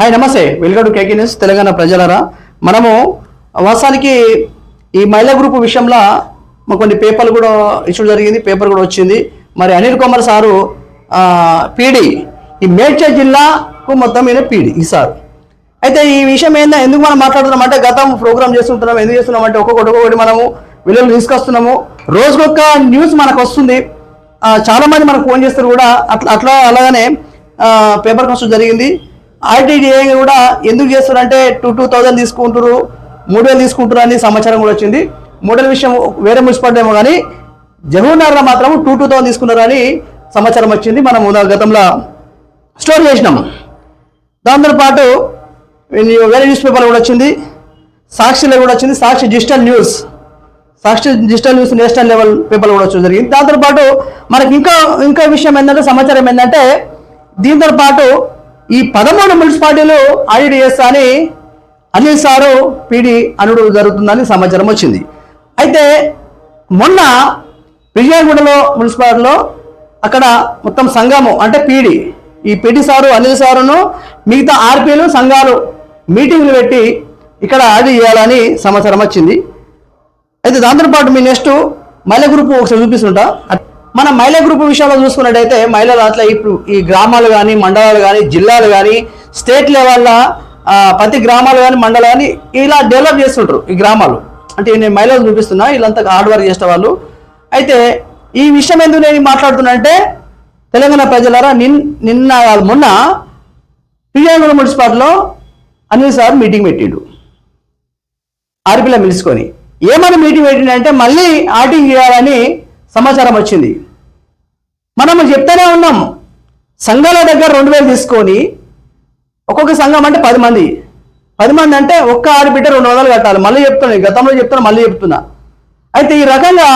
Hi నమస్తే. Welcome to KK News Telangana ప్రజలరా. మనము వాస్తవానికి ఈ మహిళా గ్రూప్ విషయంలో కొన్ని పేపర్లు కూడా ఇష్యూ జరిగింది పేపర్ కూడా వచ్చింది. మరి అనిల్ కుమార్ సారు పీడి ఈ మేడ్చల్ జిల్లాకు మొత్తం మీద పీడి ఈ సార్. అయితే ఈ విషయం ఏందా ఎందుకు మనం మాట్లాడుతున్నాం అంటే గతం ప్రోగ్రామ్ చేస్తుంటున్నాం ఎందుకు చేస్తున్నాం అంటే ఒక్కొక్కటి ఒక్కొక్కటి మనము విలువలు తీసుకొస్తున్నాము. రోజుకొక న్యూస్ మనకు వస్తుంది. చాలామంది చాలా మంది మనకు ఫోన్ చేస్తారు కూడా. అట్లా అట్లా అలాగనే పేపర్ కోసం జరిగింది. ఆర్టీడీఏ కూడా ఎందుకు చేస్తున్నారంటే అంటే టూ టూ థౌజండ్ తీసుకుంటారు మూడు వేలు తీసుకుంటారు అని సమాచారం కూడా వచ్చింది. మూడు విషయం వేరే మున్సిపాలిటీ ఏమో కానీ జహూర్నగర్లో మాత్రం టూ టూ థౌసండ్ తీసుకున్నారు అని సమాచారం వచ్చింది. మనం గతంలో స్టోర్ చేసినాం. దాంతో పాటు వేరే న్యూస్ పేపర్ కూడా వచ్చింది. సాక్షిలో కూడా వచ్చింది. Sakshi digital news. Sakshi digital news national level paper కూడా వచ్చి జరిగింది. దాంతో పాటు మనకి ఇంకా ఇంకా విషయం ఏంటంటే సమాచారం ఏంటంటే దీంతో పాటు ఈ పదమూడు మున్సిపాలిటీలు ఐడిఎస్ అని అనిల్ సారు పీడి అనుడు జరుగుతుందని సమాచారం వచ్చింది. అయితే మొన్న విజయగూడలో మున్సిపాలిటీలో అక్కడ మొత్తం సంఘము అంటే పీడి ఈ పీడి సారు అనిల్ సారును మిగతా ఆర్పీలు సంఘాలు మీటింగ్లు పెట్టి ఇక్కడ అది చేయాలని సమాచారం వచ్చింది. అయితే దాంతో పాటు మీ నెక్స్ట్ మల్లె గ్రూప్ ఒకసారి చూపిస్తుంటా. మన మహిళా గ్రూప్ విషయంలో చూసుకున్నట్టయితే మహిళలు అట్లా ఇప్పుడు ఈ గ్రామాలు కానీ మండలాలు కానీ జిల్లాలు కానీ స్టేట్ లెవెల్లో ప్రతి గ్రామాలు కానీ మండలాలు కానీ ఇలా డెవలప్ చేస్తుంటారు ఈ గ్రామాలు. అంటే నేను మహిళలు చూపిస్తున్నా వీళ్ళంతా హార్డ్ వర్క్ చేసిన వాళ్ళు అయితే ఈ విషయం ఎందుకు నేను మాట్లాడుతున్నా అంటే తెలంగాణ ప్రజలారా నిన్ నిన్న కాదు మొన్న పిజాగూడ మున్సిపాలిటీలో అనిల్ సార్ మీటింగ్ పెట్టిండు. ఆర్పీలో పిలుచుకొని ఏమని మీటింగ్ పెట్టిందంటే మళ్ళీ ఆటింగ్ చేయాలని సమాచారం వచ్చింది. మనం చెప్తూనే ఉన్నాం సంఘాల దగ్గర రెండు వేలు తీసుకొని ఒక్కొక్క సంఘం అంటే పది మంది. పది మంది అంటే ఒక్క ఆడబిడ్డ రెండు వందలు కట్టాలి. మళ్ళీ చెప్తున్నాను గతంలో చెప్తున్నా మళ్ళీ చెప్తున్నా. అయితే ఈ రకంగా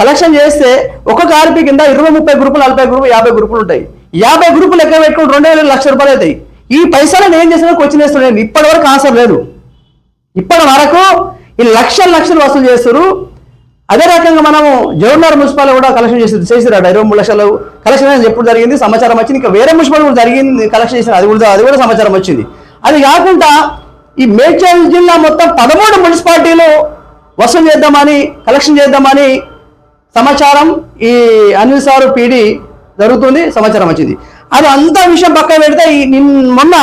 కలెక్షన్ చేస్తే ఒక్కొక్క ఆర్పీ కింద ఇరవై ముప్పై గ్రూపులు నలభై గ్రూపులు యాభై గ్రూపులు ఉంటాయి. యాభై గ్రూపులు లెక్క పెట్టుకుని రెండు వేల లక్ష రూపాయలు అవుతాయి. ఈ పైసలను ఏం చేసినా క్వశ్చన్ వేస్తున్నాను ఇప్పటి వరకు ఆన్సర్ లేదు. ఇప్పటి వరకు ఈ లక్షల లక్షలు వసూలు చేస్తారు అదే రకంగా మనము జవహర్లాల్ మున్సిపల్ కూడా కలెక్షన్ చేసి చేసిరాడు ఇరవై మూడు లక్షలు కలెక్షన్ అనేది ఎప్పుడు జరిగింది? సమాచారం వచ్చింది. ఇంకా వేరే మున్సిపల్ కూడా జరిగింది కలెక్షన్ చేసిన అది కూడా అది కూడా సమాచారం వచ్చింది. అది కాకుండా ఈ మేడ్చల్ జిల్లా మొత్తం పదమూడు మున్సిపాలిటీలు వసూలు చేద్దామని కలెక్షన్ చేద్దామని సమాచారం ఈ అనిల్ సారు పీడి జరుగుతుంది సమాచారం వచ్చింది. అది అంత విషయం పక్కన పెడితే ఈ మొన్న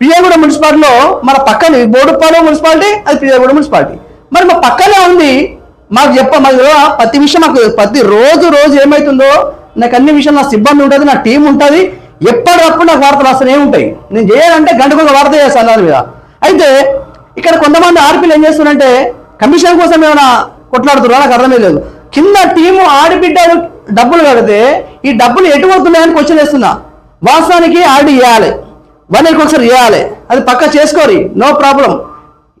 పియ్యగూడ మున్సిపాలిటీలో మన పక్కన బోడుపాలెం మున్సిపాలిటీ అది పియ్యగూడ మున్సిపాలిటీ. మరి మా పక్కనే ఉంది మాకు చెప్ప మాకు ప్రతి విషయం మాకు ప్రతి రోజు రోజు ఏమవుతుందో నాకు అన్ని విషయాలు నా సిబ్బంది ఉంటుంది నా టీం ఉంటుంది. ఎప్పటికప్పుడు నాకు వార్తలు వస్తూనే ఉంటాయి. నేను చేయాలంటే గంటకు వార్త చేస్తాను దాని మీద. అయితే ఇక్కడ కొంతమంది ఆర్పీలు ఏం చేస్తున్నారంటే కమిషన్ కోసం ఏమైనా కొట్లాడుతున్నారు? నాకు అర్థమే లేదు. కింద టీము ఆడిబిడ్డలు డబ్బులు కడితే ఈ డబ్బులు ఎటు పోతున్నాయని క్వశ్చన్ వేస్తున్నా. వాస్తవానికి ఆడి ఇవ్వాలి వన్ ఇయర్కి ఒకసారి ఇవ్వాలి అది పక్క చేసుకోరి. No problem.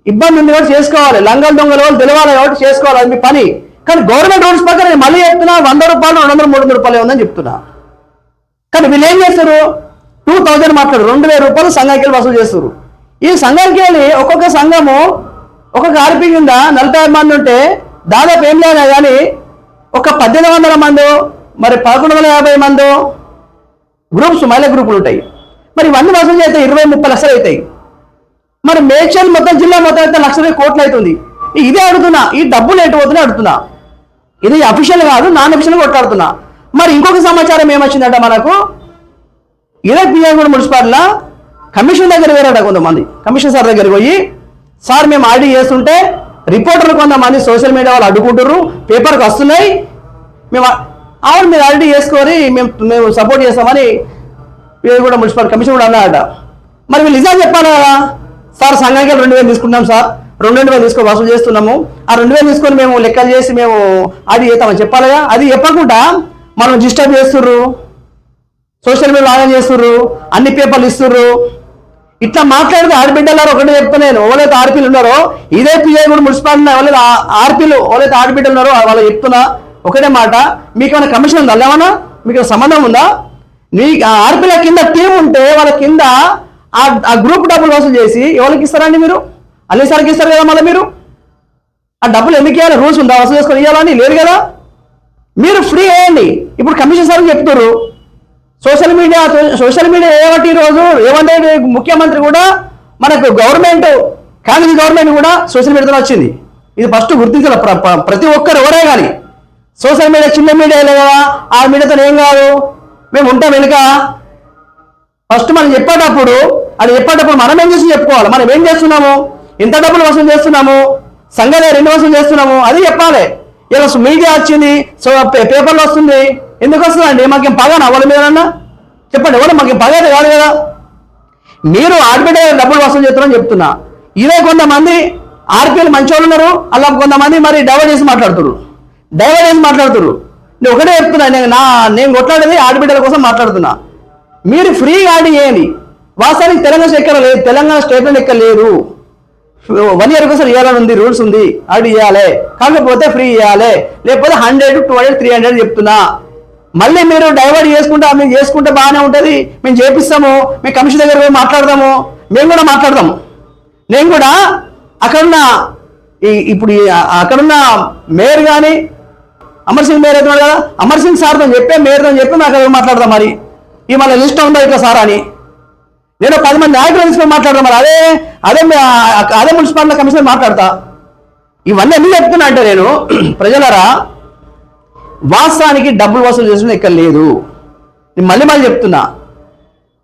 ఇబ్బంది ఉంది కాబట్టి చేసుకోవాలి. లంగల్ దొంగల వాళ్ళు తెలవాలి కాబట్టి చేసుకోవాలి. అది మీ పని. కానీ గవర్నమెంట్ రూల్స్ ప్రకారం నేను మళ్ళీ చెప్తున్నా వంద రూపాయలు రెండు వందలు మూడు వందల రూపాయలు ఉందని చెప్తున్నా. కానీ వీళ్ళు ఏం చేస్తారు? టూ థౌజండ్ మాట్లాడు రెండు వేల రూపాయలు సంఘానికి వెళ్ళి వసూలు చేస్తారు. ఈ సంఘానికి వెళ్ళి ఒక్కొక్క సంఘము ఒక్కొక్క ఆర్పీ కింద నలభై ఐదు మంది ఉంటే దాదాపు ఏం లేదా కానీ ఒక పద్దెనిమిది వందల మంది మరి పదకొండు వందల యాభై మంది గ్రూప్స్ మహిళా గ్రూపులు ఉంటాయి. మరి ఇవన్నీ వసూలు చేస్తే ఇరవై ముప్పై లక్షలు అవుతాయి. మరి మేడ్చల్ మొత్తం జిల్లా మొత్తం అయితే లక్ష కోట్లు అవుతుంది. ఇదే అడుగుతున్నా ఈ డబ్బులు ఎటు పోతున్నా అడుగుతున్నా. ఇది అఫీషియల్ కాదు నాన్ అఫీషియల్ కొట్లాడుతున్నా. మరి ఇంకొక సమాచారం ఏమొచ్చిందంట మనకు? ఇదే పిఎంగూడ మున్సిపాలిటీలో కమిషన్ దగ్గర వేరేట కొంతమంది. కమిషన్ సార్ దగ్గరికి పోయి సార్ మేము ఆర్డీ చేస్తుంటే రిపోర్టర్లు కొంతమంది సోషల్ మీడియా వాళ్ళు అడ్డుకుంటారు పేపర్కి వస్తున్నాయి. మేము ఆ- అవును మీరు ఆల్రెడీ చేసుకొని మేము మేము సపోర్ట్ చేస్తామని కూడా మున్సిపల్ కమిషన్ కూడా అన్నారట. మరి వీళ్ళు నిజాలు చెప్పాలి? కదా సార్ సంఘానికి రెండు వేలు తీసుకుంటాం సార్. రెండు రెండు వేలు తీసుకొని వసూలు చేస్తున్నాము. ఆ రెండు వేలు తీసుకొని మేము లెక్కలు చేసి మేము అది చేస్తామని చెప్పాలిగా అది చెప్పకుండా మనం డిస్టర్బ్ చేస్తుర్రు. సోషల్ మీడియా ఆన్ చేస్తుర్రు. అన్ని పేపర్లు ఇస్తుర్రు. ఇట్లా మాట్లాడితే ఆడబిడ్డలారు ఒకటే చెప్తా నేను. ఎవరైతే ఆడపిల్లలు ఉన్నారో ఇదే పిఐ కూడా మున్సిపాలిటీ ఎవరైతే ఆ- ఎవరైతే ఆడబిడ్డలు ఉన్నారో వాళ్ళు చెప్తున్నా. ఒకటే మాట. మీకు ఏమైనా కమిషన్ ఉందా లేవనా మీకు సంబంధం ఉందా? నీ ఆ ఆడపిల్ల కింద టీం ఉంటే వాళ్ళ కింద ఆ గ్రూప్ డబ్బులు వసూలు చేసి ఎవరికి ఇస్తారండి మీరు? అన్నిసారికి ఇస్తారు కదా మళ్ళీ మీరు? ఆ డబ్బులు ఎందుకు ఇవ్వాలి? రూల్స్ ఉందా? వసూలు చేసుకొని ఇవ్వాలని లేదు కదా? మీరు ఫ్రీ అయ్యండి. ఇప్పుడు కమిషన్ సార్ చెప్తారు సోషల్ మీడియా సోషల్ మీడియా ఏమంటే ఈరోజు ఏమంటే ముఖ్యమంత్రి కూడా మనకు గవర్నమెంట్ కాంగ్రెస్ గవర్నమెంట్ కూడా సోషల్ మీడియాతో వచ్చింది. ఇది ఫస్ట్ గుర్తించాలి ప్రతి ఒక్కరు ఎవరే కానీ. సోషల్ మీడియా చిన్న మీడియా లేదా ఆ మీడియాతో ఏం కాదు? మేము ఉంటాం వెనుక. ఫస్ట్ మనం చెప్పేటప్పుడు అది చెప్పేటప్పుడు మనం ఏం చేసి చెప్పుకోవాలి? మనం ఏం చేస్తున్నాము? ఇంత డబ్బులు వసూలు చేస్తున్నాము? సంఘాలే రెండు వసూలు చేస్తున్నాము? అది చెప్పాలి. ఇలా మీడియా వచ్చింది సో పేపర్లు పేపర్లో వస్తుంది. ఎందుకు వస్తుందండి? మాకేం పగనా వాళ్ళ మీద చెప్పండి ఎవరు మాకేం పగ కాదు కదా? మీరు ఆర్బిఐ డబ్బులు వసూలు చేస్తున్నారని చెప్తున్నా. ఇదే కొంతమంది ఆర్పిఎల్ మంచోళ్ళు ఉన్నారు అలా కొంతమంది మరి డైవర్ట్ చేసి మాట్లాడుతున్నారు డైవర్ట్ చేసి మాట్లాడుతున్నారు నేను ఒకటే చెప్తున్నా నేను నా నేను కొట్లాడేది ఆడబిడ్డల కోసం మాట్లాడుతున్నా. మీరు ఫ్రీగా ఆడి చేయండి. వాస్తవానికి తెలంగాణ ఎక్కడ లేదు? తెలంగాణ స్టేట్మెంట్ ఎక్కడ లేదు? వన్ ఇయర్ ఒకసారి ఇవ్వాలని ఉంది రూల్స్ ఉంది. ఆడి ఇవ్వాలి కాకపోతే ఫ్రీ ఇవ్వాలి లేకపోతే hundred two hundred three hundred చెప్తున్నా. మళ్ళీ మీరు డైవర్ట్ చేసుకుంటా మేము చేసుకుంటే బాగానే ఉంటుంది. మేము చేపిస్తాము. మేము కమిషన్ దగ్గర పోయి మాట్లాడదాము. మేము కూడా మాట్లాడదాము. నేను కూడా అక్కడున్న ఈ ఇప్పుడు అక్కడున్న మేయర్ కానీ అమర్ సింగ్ మేయర్ అవుతున్నాడు కదా. అమర్ సింగ్ సార్తో చెప్పే మేయర్తో చెప్పి మేము అక్కడ మాట్లాడదాం మరి. ఈ మళ్ళీ లిస్ట్ ఉందా ఇట్లా సార్ అని? నేను పది మంది నాయకులు తీసుకొని మాట్లాడతాను మరి. అదే అదే అదే మున్సిపాలిటీ కమిషనర్ మాట్లాడతా. ఇవన్నీ ఎందుకు చెప్తున్నా అంటే నేను ప్రజలరా వాస్తవానికి డబ్బులు వసూలు చేసిన ఇక్కడ లేదు. నేను మళ్ళీ మళ్ళీ చెప్తున్నా.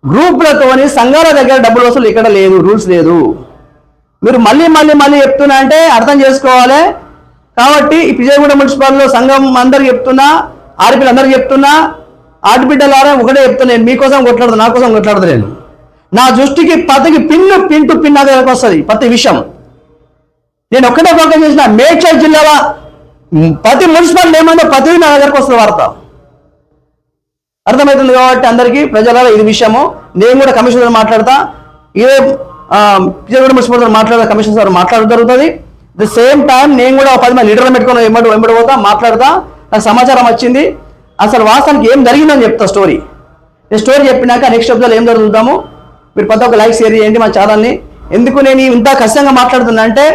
గ్రూపులతోని సంఘాల దగ్గర డబ్బులు వసూలు ఇక్కడ లేదు రూల్స్ లేదు. మీరు మళ్ళీ మళ్ళీ మళ్ళీ చెప్తున్నా అంటే అర్థం చేసుకోవాలి. కాబట్టి ఈ విజయగూడ మున్సిపాలిటీలో సంఘం అందరు చెప్తున్నా ఆడపిల్లలు చెప్తున్నా ఆడబిడ్డలారా ఒకటే చెప్తున్నా నేను మీకోసం కొట్లాడదు నా కోసం కొట్లాడదు నేను. నా దృష్టికి పతికి పిన్ను పిన్ టు పిన్ నా వస్తుంది ప్రతి విషయం. నేను ఒక్కటే ఫోకస్ చేసిన మేడ్చల్ జిల్లాలో ప్రతి మున్సిపాలిటీ ఏమైందో ప్రతిదీ నా దగ్గరకు వస్తుంది వార్త. అర్థమవుతుంది కాబట్టి అందరికీ ప్రజల ఇది విషయము. నేను కూడా కమిషనర్ మాట్లాడతా. ఇదే ఆ, విజయవాడ మున్సిపల్ మాట్లాడే కమిషనర్ సార్ మాట్లాడడం జరుగుతుంది. ద సేమ్ టైం నేను కూడా ఒక పది మంది లీడర్లు పెట్టుకుని వెంబడి వెంబడి పోతా మాట్లాడతా. నాకు సమాచారం వచ్చింది. అసలు వాస్తవానికి ఏం జరిగిందని చెప్తా స్టోరీ నేను స్టోరీ చెప్పినాక నెక్స్ట్ ఎపిసోడ్ ఏం జరుగుతాము మీరు ప్రతి ఒక్క లైక్ షేర్ చేయండి మా ఛానల్ని. ఎందుకు నేను ఇంత కష్టంగా మాట్లాడుతున్నా అంటే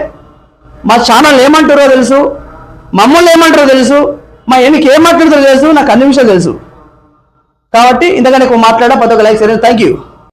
మా ఛానల్ ఏమంటారో తెలుసు మమ్మల్ని ఏమంటారో తెలుసు మా ఎన్నికి ఏం మాట్లాడుతారో తెలుసు నాకు అన్ని విషయాలు తెలుసు. కాబట్టి ఇంతకన్నా ఎక్కువ మాట్లాడా ప్రతి ఒక్క లైక్ చేయండి. Thank you